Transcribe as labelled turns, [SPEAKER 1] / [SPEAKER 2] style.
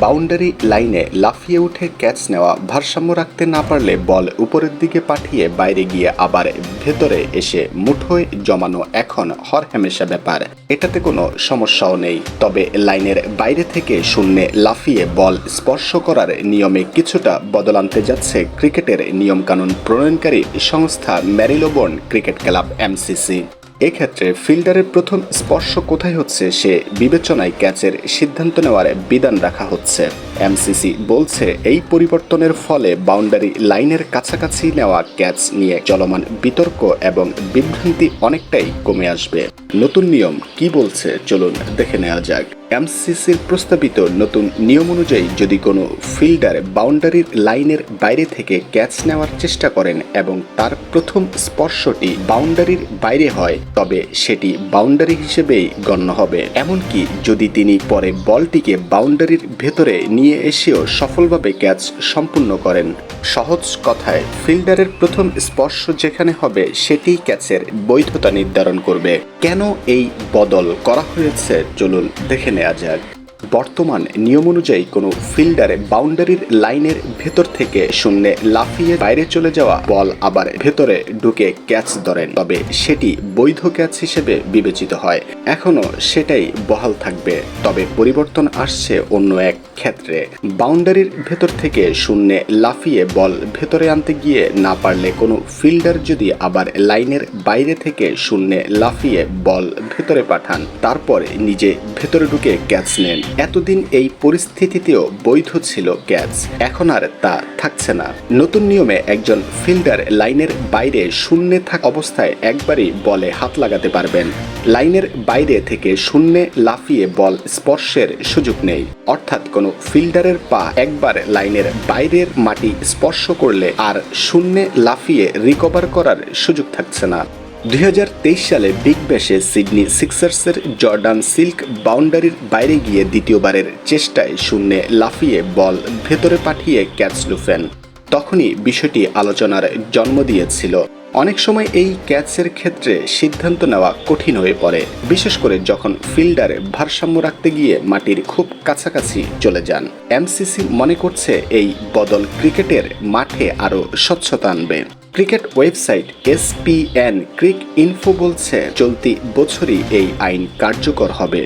[SPEAKER 1] Boundary লাইনে লাফিয়ে উঠে ক্যাচ নেওয়া ভারসাম্য রাখতে না পারলে বল উপরের দিকে পাঠিয়ে বাইরে গিয়ে আবার ভেতরে এসে মুঠোয় জমানো এখন হরহেমেশা ব্যাপার। এটাতে কোনো সমস্যাও নেই। তবে লাইনের বাইরে থেকে শূন্যে লাফিয়ে বল স্পর্শ করার নিয়মে কিছুটা বদল আনতে যাচ্ছে ক্রিকেটের নিয়মকানুন প্রণয়নকারী সংস্থা ম্যারিলোবর্ন ক্রিকেট ক্লাব, এমসিসি। এক্ষেত্রে ফিল্ডারের প্রথম স্পর্শ কোথায় হচ্ছে সে বিবেচনায় ক্যাচের সিদ্ধান্ত নেওয়ার বিধান রাখা হচ্ছে। এমসিসি বলছে, এই পরিবর্তনের ফলে বাউন্ডারি লাইনের কাছাকাছি নেওয়া ক্যাচ নিয়ে চলমান বিতর্ক এবং বিভ্রান্তি অনেকটাই কমে আসবে। নতুন নিয়ম কি বলছে? চলুন দেখে নেওয়া যাক। এমসিসির প্রস্তাবিত নতুন নিয়ম অনুযায়ী যদি কোনো ফিল্ডার বাউন্ডারির লাইনের বাইরে থেকে ক্যাচ নেওয়ার চেষ্টা করেন এবং তার প্রথম স্পর্শটি বাউন্ডারির বাইরে হয়, তবে সেটি বাউন্ডারি হিসেবেই গণ্য হবে। এমনকি যদি তিনি পরে বলটিকে বাউন্ডারির ভেতরে নিয়ে এসেও সফলভাবে ক্যাচ সম্পূর্ণ করেন। সহজ কথায়, ফিল্ডারের প্রথম স্পর্শ যেখানে হবে সেটিই ক্যাচের বৈধতা নির্ধারণ করবে। কেন এই বদল করা হয়েছে? চলুন দেখে নেওয়া যাক। বর্তমান নিয়ম অনুযায়ী কোনো ফিল্ডারে বাউন্ডারির লাইনের ভেতর থেকে শূন্যে লাফিয়ে বাইরে চলে যাওয়া বল আবার ভেতরে ঢুকে ক্যাচ ধরেন। তবে সেটি বৈধ ক্যাচ হিসেবে বিবেচিত হয়। এখনও সেটাই বহাল থাকবে, তবে পরিবর্তন আসছে অন্য এক ক্ষেত্রে। বাউন্ডারির ভেতর থেকে শূন্যে লাফিয়ে বল ভেতরে আনতে গিয়ে না পারলে কোনো ফিল্ডার যদি আবার লাইনের বাইরে থেকে শূন্যে লাফিয়ে বল ভেতরে পাঠান, তারপরে নিজে ভেতরে ঢুকে ক্যাচ নেন। এতদিন এই পরিস্থিতিতেও বৈধ ছিল ক্যাচ, এখন আর তা থাকছে না। নতুন নিয়মে একজন ফিল্ডার লাইনের বাইরে শূন্যে থাকা অবস্থায় একবারই বলে হাত লাগাতে পারবেন। লাইনের বাইরে থেকে শূন্যে লাফিয়ে বল স্পর্শের সুযোগ নেই। অর্থাৎ কোনো ফিল্ডারের পা একবার লাইনের বাইরের মাটি স্পর্শ করলে আর শূন্যে লাফিয়ে রিকভার করার সুযোগ থাকছে না। দুই হাজার তেইশ সালে বিগ ব্যাশে সিডনি সিক্সার্সের জর্ডান সিল্ক বাউন্ডারির বাইরে গিয়ে দ্বিতীয়বারের চেষ্টায় শূন্যে লাফিয়ে বল ভেতরে পাঠিয়ে ক্যাচ লুফেন। তখনই বিষয়টি আলোচনার জন্ম দিয়েছিল। অনেক সময় এই ক্যাচের ক্ষেত্রে সিদ্ধান্ত নেওয়া কঠিন হয়ে পড়ে, বিশেষ করে যখন ফিল্ডার ভারসাম্য রাখতে গিয়ে মাটির খুব কাছাকাছি চলে যান। এমসিসি মনে করছে এই বদল ক্রিকেটের মাঠে আরও স্বচ্ছতা আনবে। Cricket website ESPN Cricinfo বলছে, চলতি বছরই এই আইন কার্যকর হবে।